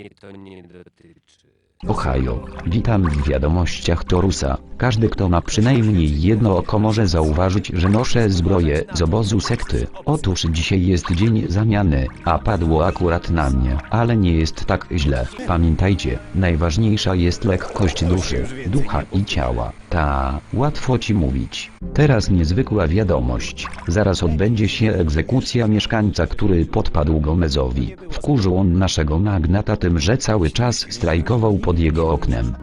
mnie to nie dotyczy. Ohio, witam w wiadomościach Torusa. Każdy kto ma przynajmniej jedno oko może zauważyć, że noszę zbroję z obozu sekty. Otóż dzisiaj jest dzień zamiany, a padło akurat na mnie. Ale nie jest tak źle. Pamiętajcie, najważniejsza jest lekkość duszy, ducha i ciała. Ta, łatwo ci mówić. Teraz niezwykła wiadomość. Zaraz odbędzie się egzekucja mieszkańca, który podpadł Gomezowi. Wkurzył on naszego magnata tym, że cały czas strajkował pod jego oknem.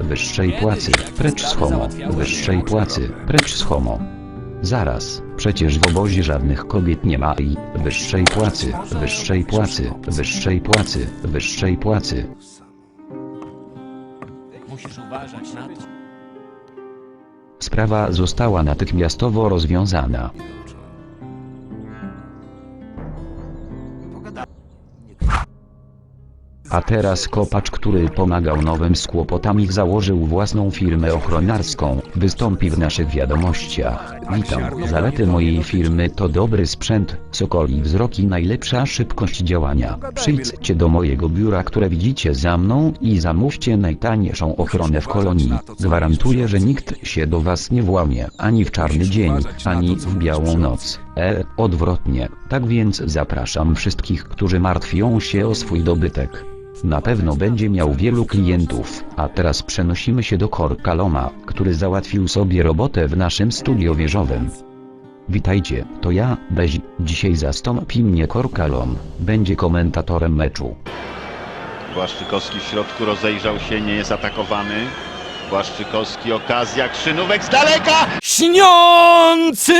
Wyższej płacy, precz z homo, wyższej płacy, precz z homo. Zaraz, przecież w obozie żadnych kobiet nie ma i wyższej płacy, wyższej płacy, wyższej płacy, wyższej płacy. Musisz uważać na to. Sprawa została natychmiastowo rozwiązana. A teraz kopacz, który pomagał nowym z kłopotami założył własną firmę ochronarską, wystąpi w naszych wiadomościach. Witam. Zalety mojej firmy to dobry sprzęt, sokoli wzrok i najlepsza szybkość działania. Przyjdźcie do mojego biura, które widzicie za mną i zamówcie najtańszą ochronę w kolonii. Gwarantuję, że nikt się do was nie włamie, ani w czarny dzień, ani w białą noc. E, odwrotnie. Tak więc zapraszam wszystkich, którzy martwią się o swój dobytek. Na pewno będzie miał wielu klientów, a teraz przenosimy się do Korkaloma, który załatwił sobie robotę w naszym studio wieżowym. Witajcie, to ja, Beź, dzisiaj zastąpi mnie Korkalom, będzie komentatorem meczu. Błaszczykowski w środku rozejrzał się, nie jest atakowany. Błaszczykowski okazja, Krzynówek z daleka! Śniący!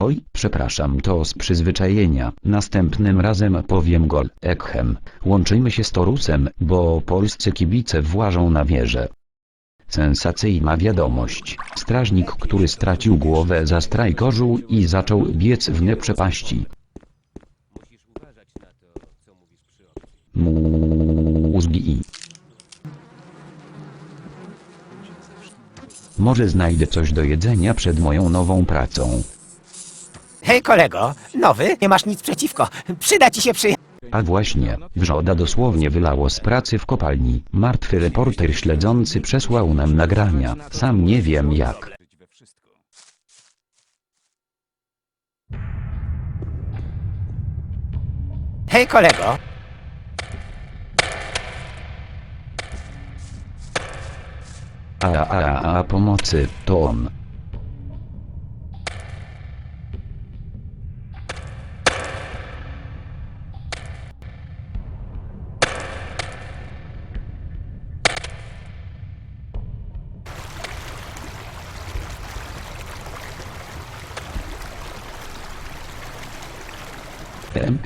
Oj, przepraszam, to z przyzwyczajenia. Następnym razem powiem gol, ekhem. Łączymy się z Torusem, bo polscy kibice włażą na wieżę. Sensacyjna wiadomość. Strażnik, który stracił głowę zastrajkorzył i zaczął biec w nieprzepaści. Mózgi. Może znajdę coś do jedzenia przed moją nową pracą. Hej kolego, nowy, nie masz nic przeciwko. Przyda ci się przy... A właśnie, wrzoda dosłownie wylało z pracy w kopalni. Martwy reporter śledzący przesłał nam nagrania. Sam nie wiem jak. Hej kolego, A, a, a, a pomocy, to on.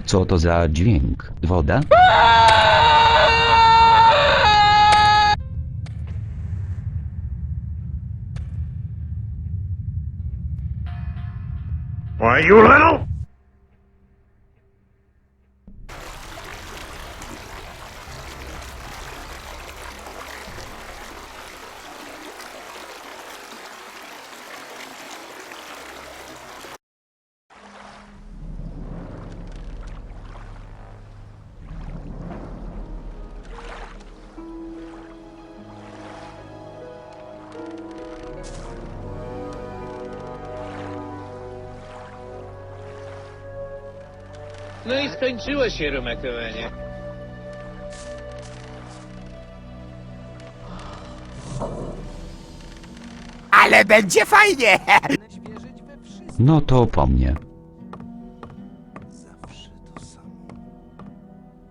Co to za dźwięk? Woda? Why, you little... No i skończyło się, Rumekowanie. ale będzie fajnie! No to po mnie.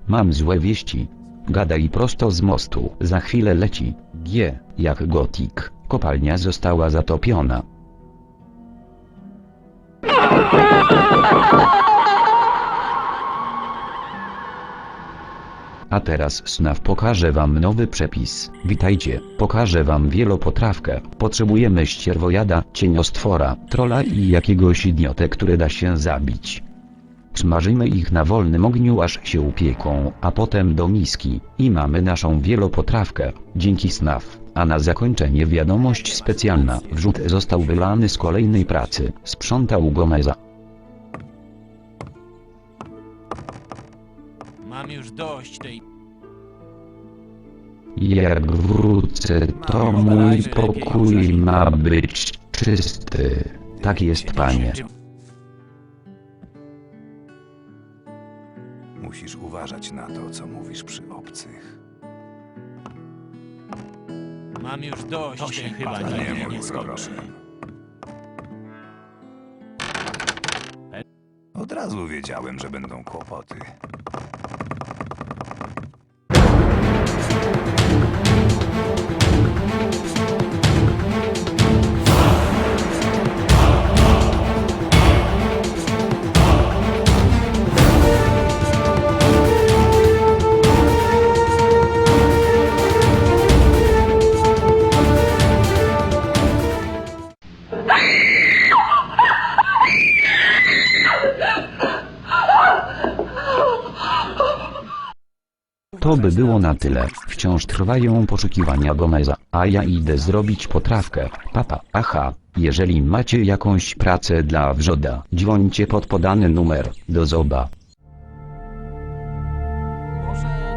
Mam złe wieści. Gadaj prosto z mostu. Za chwilę leci. G, jak gotik. Kopalnia została zatopiona. A teraz Snaf pokaże wam nowy przepis. Witajcie, pokażę wam wielopotrawkę. Potrzebujemy ścierwojada, cieniostwora, trola i jakiegoś idiotę, który da się zabić. Smażymy ich na wolnym ogniu aż się upieką, a potem do miski. I mamy naszą wielopotrawkę. Dzięki Snaf. A na zakończenie wiadomość specjalna. Wrzut został wylany z kolejnej pracy. Sprzątał Gomeza. Mam już dość tej... Jak wrócę, to mój pokój ma być czysty. Tak jest, panie. Musisz uważać na to, co mówisz przy obcych. Mam już dość to się chyba Nie nie go, skończy. proszę. Od razu wiedziałem, że będą kłopoty. To by było na tyle. Wciąż trwają poszukiwania Gomeza, a ja idę zrobić potrawkę. Papa, aha, jeżeli macie jakąś pracę dla wrzoda, dzwońcie pod podany numer. Do zoba.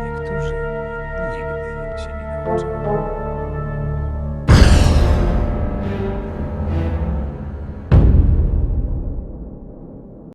Niektórzy nigdy się nie nauczą.